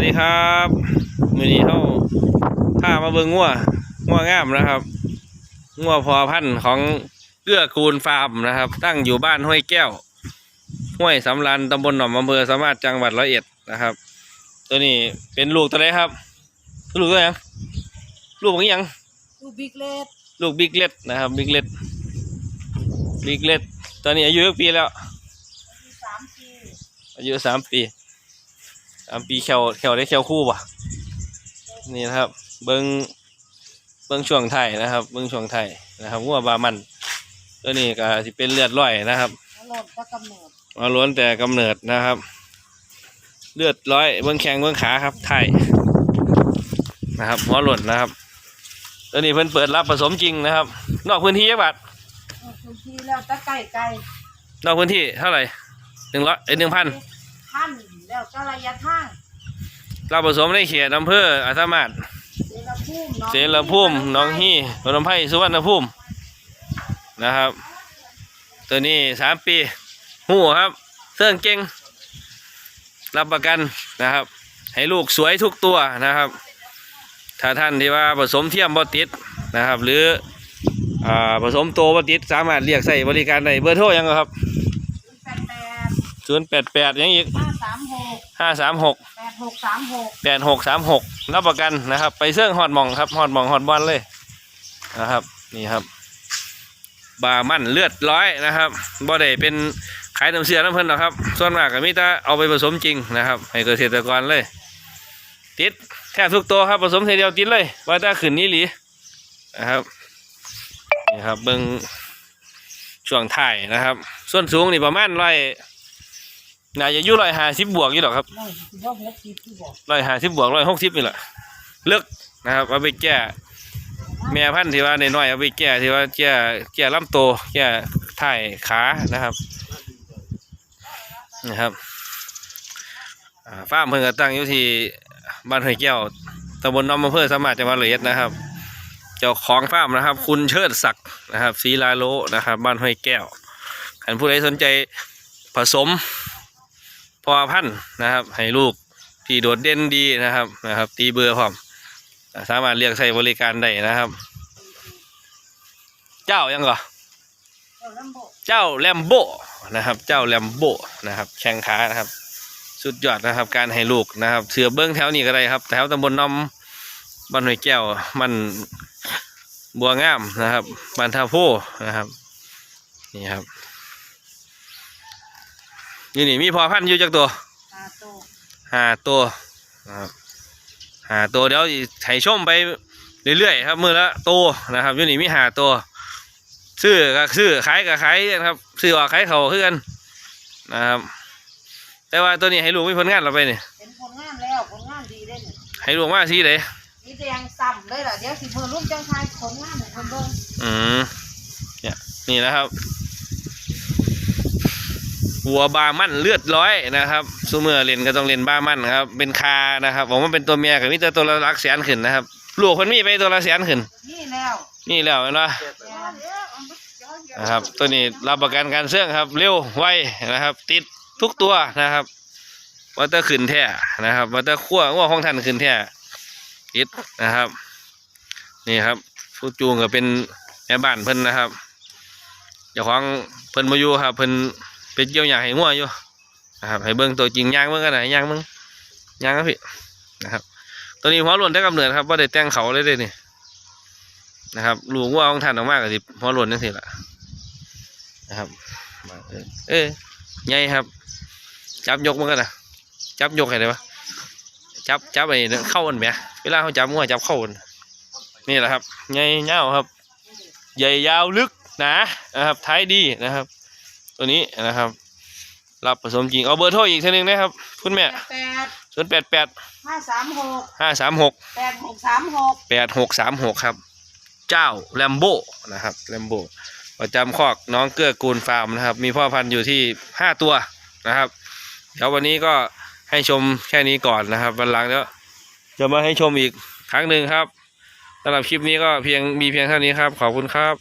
สดีครับมือนี้เขาพามาเบิ่งงัวงัวงามนะครับงัวพอพันธุ์ของเกื้อกูลฟาร์มนะครับ ตั้งอยู่บ้านห้วยแก้ว ห้วยสำรันตำบลหนองอำเภอสามารถจังหวัดร้อยเอ็ดนะครับ ตัวนี้เป็นลูกตัวไหนครับ ลูกตัวไหนลูกของอิหยัง ลูกบิ๊กเลดลูกบิ๊กเล็ดนะครับบิ๊กเล็ดบิ๊กเล็ดตอนนี้อายุกี่ปีแล้วมีสามปีอายุสามปี สามปีแขวแขวได้แขวคู่ป่ะนี่นะครับ เบิ้งเบิ้งช่วงไทายนะครับ เบิ้งช่วงไทายนะครับงัวบามันตัวนี้ก็สิเป็นเลือดร้อยนะครับแล้วหล่นก็กำเนิดมาล้วนแต่กำเนิดนะครับ เลือดร้อยเบิ้งแข้งเบิ้งขาครับ ไทยนะครับหัวหล่นนะครับ ตัวนี้เพิ่นเปิดรับผสมจริงนะครับ นอกพื้นที่ยักบาทเออทุกทีแล้วตะไก่ไก่นอกพื้นที่เท่าไหร่หนึ่งร้อยเอ้ยหนึ่งพันพัน แล้วก็ระยะทางรับผสมในเขตอำเภออาสามารถเสรภูมิน้องเสรภูมิหน้องฮี่พนมไพรสุวรรณภูมินะครับ ตัวนี้สามปีหูครับเสื่องเก่งรับประกันนะครับ ให้ลูกสวยทุกตัวนะครับ ถ้าท่านที่ว่าผสมเทียมบอติดนะครับ หรืออ่าผสมโตบอติดสามารถเรียกใส่บริการได้เบอร์โทรยังครับแปดแปดศูนย์แปดแปดยังอีก ห้าสามหก ห้าสามหกแปดหกสามหกแปดหกสามหกรับประกันนะครับ ไปเสื่องฮอดหมองครับฮอดหมองฮอดบอลเลยนะครับ นี่ครับ บามันเลือดร้อยนะครับบ่ได้เป็นขายน้ำเสียน้ำเพิ่นหรอกครับ ส่วนมากก็มีแต่เอาไปผสมจริงนะครับ ให้เกษตรกรเลย ติดแทบทุกตัวครับผสมทีเดียวติดเลยว่าถ้าขึ้นนี้หลีนะครับนี่ครับเบิ้งช่วงถ่ายนะครับ ส่วนสูงนี่ประมาณร้อย น่าจะอยู่ร้อยห้าสิบบวกอยู่หรอกครับได้ถือว่าหกสิบที่บอกร้อยห้าสิบบวกร้อยหกสิบนี่แหละเลือกนะครับเอาไปแก้แม่พันธุ์ที่ว่าในน้อยๆเอาไปแก้ที่ว่าแก้แก้ลำโตวแก้ถ่ายขานะครับนะครับอ่าฟาร์มเพิ่งก็ตั้งอยู่ที่บ้านห้วยแก้วตำบลหน้องมะเพื่อสามารถจังหวัดร้อยเอ็ดนะครับ เจ้าของฟาร์มนะครับ คุณเชิดศักดิ์นะครับศรีลาโลนะครับ บ้านห้วยแก้วใครผู้ใดสนใจผสม พอพันธุ์นะครับ ให้ลูกที่โดดเด่นดีนะครับนะครับ ตีเบอร์พร้อมสามารถเรียกใช้บริการได้นะครับ เจ้ายังก่อเออลำโบเจ้าแลมโบนะครับ เจ้าแลมโบนะครับ แข้งขานะครับ สุดยอดนะครับ การให้ลูกนะครับ เสือเบิ้งแถวนี้ก็ได้ครับ แถวตำบลน้อมบ้านห้วยแก้วมันบัวงามนะครับบ้านท่าโพนะครับ นี่ครับ อยู่นี่มีพอพันธุ์อยู่จักตัวตาโตห้าตัวนะครับห้าตัวเดี๋ยวให้ชมไปเรื่อยๆครับมือละตัวนะครับอยู่นี่มีห้าตัวซื้อก็ซื้อขายก็ขายนะครับซื้อออกขายเขาคือกันนะครับ แต่ว่าตัวนี้ให้ลูกมีผลงานเราไปนี่เป็นผลงานแล้วผลงานดีได้เนี่ยให้ลูกมาสีเลยนี่แดงซ้ำเลยล่ะเดี๋ยวสิเพิ่นรุ่นจังไทยผลงานของคนเบิ่งอืมเนี่ยนี่นะครับ หัวบามั่นเลือดร้อยนะครับซูเมอร์เล่นก็ต้องเล่นบามั่นครับ เป็นคานะครับผมว่าเป็นตัวเมียกับมิตรตัวละหลักแสนขึ้นนะครับลูกคนมีไปตัวละแสนขึ้น นี่แล้วนี่แล้วเห็นปะแม่นะครับ ตัวนี้รับประกันการเสื่องครับ เร็วไวนะครับ ติดทุกตัวนะครับวัตเตอร์ขึ้นแท้นะครับวัตเตอร์ขั้วง้อของท่านขึ้นแท้ติดนะครับ นี่ครับผู้จูงก็เป็นแม่บ้านเพิ่นนะครับเจ้าของเพิ่นมาอยู่ครับเพิ่น เป็นเกี่ยวหยาให้งัวอยู่นะครับให้เบิ่งตัวจริงย่างเบิ่งกันไหนย่างเบิ่งย่างครับพี่นะครับ ตัวนี้หัวหล่นได้กำเนิดครับว่าได้แต่งเขาเลยเด้นี่นะครับลูกงัวของท่านออกมาก็สิหัวหล่นจังซี่ล่ะนะครับเออเออใหญ่ครับ จับยกมันกันนะจับยกให้ได้ปะจับจับไอ้เข้ามันไหมเวลาเขาจับงัวจับเข้ามันนี่แหละครับใหญ่เงาครับ ใหญ่ยาวลึกหนานะครับท้ายดีนะครับ ตัวนี้นะครับ รับผสมจริงเอาเบอร์โทรอีกทีหนึงนะครับ คุณแม่แปดศูนย์แปดแปดห้าสามหกห้าสามหกแปดหกสามหกแปดหกสามหกครับ เจ้าแลมโบนะครับแลมโบประจำคอกน้องเกื้อกูลฟาร์มนะครับ มีพ่อพันธุ์อยู่ที่ห้าตัวนะครับเดี๋ยววันนี้ก็ให้ชมแค่นี้ก่อนนะครับวันหลังแล้วจะมาให้ชมอีกครั้งหนึ่งครับสำหรับคลิปนี้ก็เพียงมีเพียงเท่านี้ครับ ขอบคุณครับ